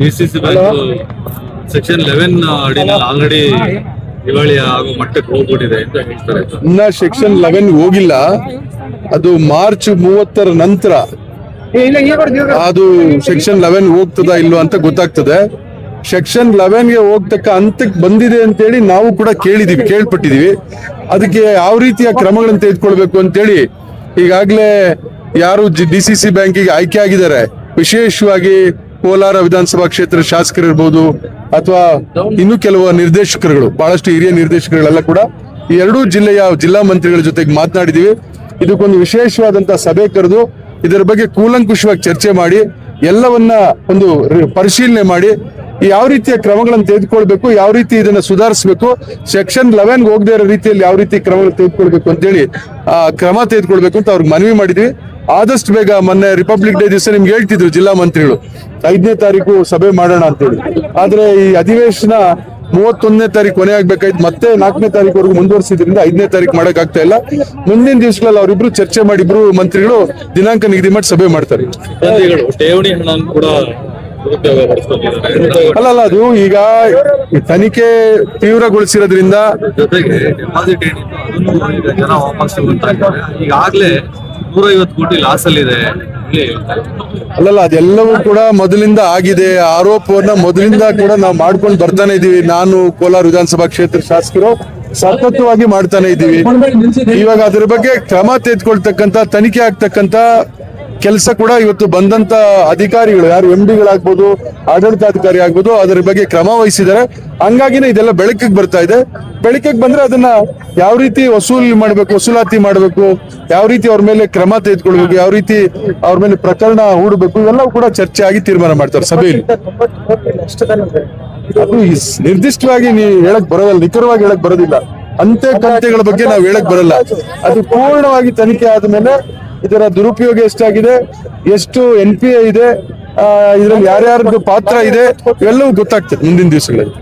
D C C bank section eleven ಅಡಿನಲ್ಲಿ already ದಿವಾಳಿ ಆಗೋ ಮಟ್ಟಕ್ಕೆ ಹೋಗ್ಬಿಟ್ಟಿದೆ ಅಂತ ಹೇಳ್ತಾರೆ. ಇನ್ನ ಸೆಕ್ಷನ್ ಲೆವೆನ್ ಹೋಗಿಲ್ಲ. ಅದು ಮಾರ್ಚ್ ಮೂವತ್ತರ ನಂತರ. ಅದು ಸೆಕ್ಷನ್ ಲೆವೆನ್ ಹೋಗ್ತದ ಇಲ್ವಾ ಅಂತ ಗೊತ್ತಾಗ್ತದೆ. ಸೆಕ್ಷನ್ ಲೆವೆನ್ಗೆ ಹೋಗ್ತಕ್ಕ ಅಂತಕ್ಕೆ ಬಂದಿದೆ ಅಂತೇಳಿ ನಾವು ಕೂಡ ಕೇಳಿದೀವಿ ಕೇಳ್ಪಟ್ಟಿದೀವಿ. ಅದಕ್ಕೆ ಯಾವ ರೀತಿಯ ಕ್ರಮಗಳನ್ನು ತೆಗೆದುಕೊಳ್ಬೇಕು ಅಂತೇಳಿ ಈಗಾಗಲೇ ಯಾರು ಡಿ ಸಿ ಸಿ ಬ್ಯಾಂಕಿಗೆ ಆಯ್ಕೆ ಆಗಿದ್ದಾರೆ. ವಿಶೇಷವಾಗಿ ಕೋಲಾರ ವಿಧಾನಸಭಾ ಕ್ಷೇತ್ರ ಶಾಸಕರು ಇರ್ಬೋದು ಅಥವಾ ಇನ್ನು ಕೆಲವು ನಿರ್ದೇಶಕರುಗಳು, ಬಹಳಷ್ಟು ಹಿರಿಯ ನಿರ್ದೇಶಕರುಗಳೆಲ್ಲ ಕೂಡ ಈ ಎರಡೂ ಜಿಲ್ಲೆಯ ಜಿಲ್ಲಾ ಮಂತ್ರಿಗಳ ಜೊತೆಗೆ ಮಾತನಾಡಿದೀವಿ ಇದಕ್ಕೊಂದು ವಿಶೇಷವಾದಂತಹ ಸಭೆ ಕರೆದು ಇದರ ಬಗ್ಗೆ ಕೂಲಂಕುಷವಾಗಿ ಚರ್ಚೆ ಮಾಡಿ ಎಲ್ಲವನ್ನ ಒಂದು ಪರಿಶೀಲನೆ ಮಾಡಿ ಯಾವ ರೀತಿಯ ಕ್ರಮಗಳನ್ನು ತೆಗೆದುಕೊಳ್ಬೇಕು, ಯಾವ ರೀತಿ ಇದನ್ನ ಸುಧಾರಿಸಬೇಕು, ಸೆಕ್ಷನ್ ಲೆವೆನ್ ಹೋಗದೇ ಇರೋ ರೀತಿಯಲ್ಲಿ ಯಾವ ರೀತಿ ಕ್ರಮಗಳನ್ನು ತೆಗೆದುಕೊಳ್ಬೇಕು ಆ, ಕ್ರಮ ತೆಗೆದುಕೊಳ್ಬೇಕು ಅಂತ ಅವ್ರಿಗೆ ಮನವಿ ಮಾಡಿದ್ವಿ. ಆದಷ್ಟು ಬೇಗ ಮೊನ್ನೆ ರಿಪಬ್ಲಿಕ್ ಡೇ ದಿವಸ ನಿಮ್ಗೆ ಹೇಳ್ತಿದ್ರು ಜಿಲ್ಲಾ ಮಂತ್ರಿಗಳು. ಐದನೇ ತಾರೀಕು ಸಭೆ ಮಾಡೋಣ ಅಂತೇಳಿ. ಆದ್ರೆ ಈ ಅಧಿವೇಶನ ಮೂವತ್ತೊಂದನೇ ತಾರೀಕು ಕೊನೆ ಆಗ್ಬೇಕಾಯ್ತು. ಮತ್ತೆ ನಾಲ್ಕನೇ ತಾರೀಕುವರೆಗೂ ಮುಂದುವರಿಸಿದ್ರಿಂದ ಐದನೇ ತಾರೀಕು ಮಾಡಕ್ ಆಗ್ತಾ ಇಲ್ಲ. ಮುಂದಿನ ದಿವಸಗಳಲ್ಲಿ ಅವರಿಬ್ರು ಚರ್ಚೆ ಮಾಡಿ ಇಬ್ರು ಮಂತ್ರಿಗಳು ದಿನಾಂಕ ನಿಗದಿ ಮಾಡಿ ಸಭೆ ಮಾಡ್ತಾರೆ. ಅಲ್ಲ ಅಲ್ಲ ಅದು ಈಗ ತನಿಖೆ ತೀವ್ರಗೊಳಿಸಿರೋದ್ರಿಂದ ಜೊತೆಗೆ ಡೆಪಾಸಿಟ್ ಏನಿತ್ತು ಅದನ್ನು ಜನ ವಾಪಸ್ ಈಗಾಗಲೇ ನೂರೈವತ್ತು ಕೋಟಿ ಲಾಸ್ ಅಲ್ಲಿ ಇದೆ. ಅಲ್ಲಲ್ಲ ಅದೆಲ್ಲವೂ ಕೂಡ ಮೊದಲಿಂದ ಆಗಿದೆ. ಆರೋಪವನ್ನ ಮೊದಲಿಂದ ಕೂಡ ನಾವು ಮಾಡ್ಕೊಂಡು ಬರ್ತಾನೆ ಇದೀವಿ. ನಾನು ಕೋಲಾರ ವಿಧಾನಸಭಾ ಕ್ಷೇತ್ರ ಶಾಸಕರು ಸತತವಾಗಿ ಮಾಡ್ತಾನೆ ಇದ್ದೀವಿ ಇವಾಗ ಅದ್ರ ಬಗ್ಗೆ ಕ್ರಮ ತೆಗೆದುಕೊಳ್ತಕ್ಕಂತ ತನಿಖೆ ಆಗ್ತಕ್ಕಂತ ಕೆಲಸ ಕೂಡ ಇವತ್ತು ಬಂದಂತ ಅಧಿಕಾರಿಗಳು, ಯಾರು ಎಂ ಡಿಗಳಾಗ್ಬೋದು ಆಡಳಿತಾಧಿಕಾರಿ ಆಗ್ಬೋದು, ಅದರ ಬಗ್ಗೆ ಕ್ರಮ ವಹಿಸಿದ್ದಾರೆ. ಹಂಗಾಗಿನೇ ಇದೆಲ್ಲ ಬೆಳಕಿಗೆ ಬರ್ತಾ ಇದೆ. ಬೆಳಕಿಗೆ ಬಂದ್ರೆ ಅದನ್ನ ಯಾವ ರೀತಿ ವಸೂಲಿ ಮಾಡ್ಬೇಕು, ವಸೂಲಾತಿ ಮಾಡ್ಬೇಕು, ಯಾವ ರೀತಿ ಅವ್ರ ಮೇಲೆ ಕ್ರಮ ತೆಗೆದುಕೊಳ್ಬೇಕು ಯಾವ ರೀತಿ ಅವ್ರ ಮೇಲೆ ಪ್ರಕರಣ ಹೂಡಬೇಕು, ಇವೆಲ್ಲವೂ ಕೂಡ ಚರ್ಚೆ ಆಗಿ ತೀರ್ಮಾನ ಮಾಡ್ತಾರೆ ಸಭೆಯಲ್ಲಿ. ಅದು ನಿರ್ದಿಷ್ಟವಾಗಿ ನೀವು ಹೇಳಕ್ ಬರೋದಲ್ಲ, ನಿಖರವಾಗಿ ಹೇಳಕ್ ಬರೋದಿಲ್ಲ. ಅಂತೆ ಕಂತೆಗಳ ಬಗ್ಗೆ ನಾವು ಹೇಳಕ್ ಬರಲ್ಲ. ಅದು ಪೂರ್ಣವಾಗಿ ತನಿಖೆ ಆದ್ಮೇಲೆ ಇದರ ದುರುಪಯೋಗ ಎಷ್ಟಾಗಿದೆ? ಎಷ್ಟು ಎನ್ ಪಿ ಎ ಇದೆ? ಇದರಲ್ಲಿ ಯಾರ್ಯಾರ್ದು ಪಾತ್ರ ಇದೆ? ಎಲ್ಲವೂ ಗೊತ್ತಾಗ್ತದೆ ಮುಂದಿನ ದಿವಸಗಳಲ್ಲಿ.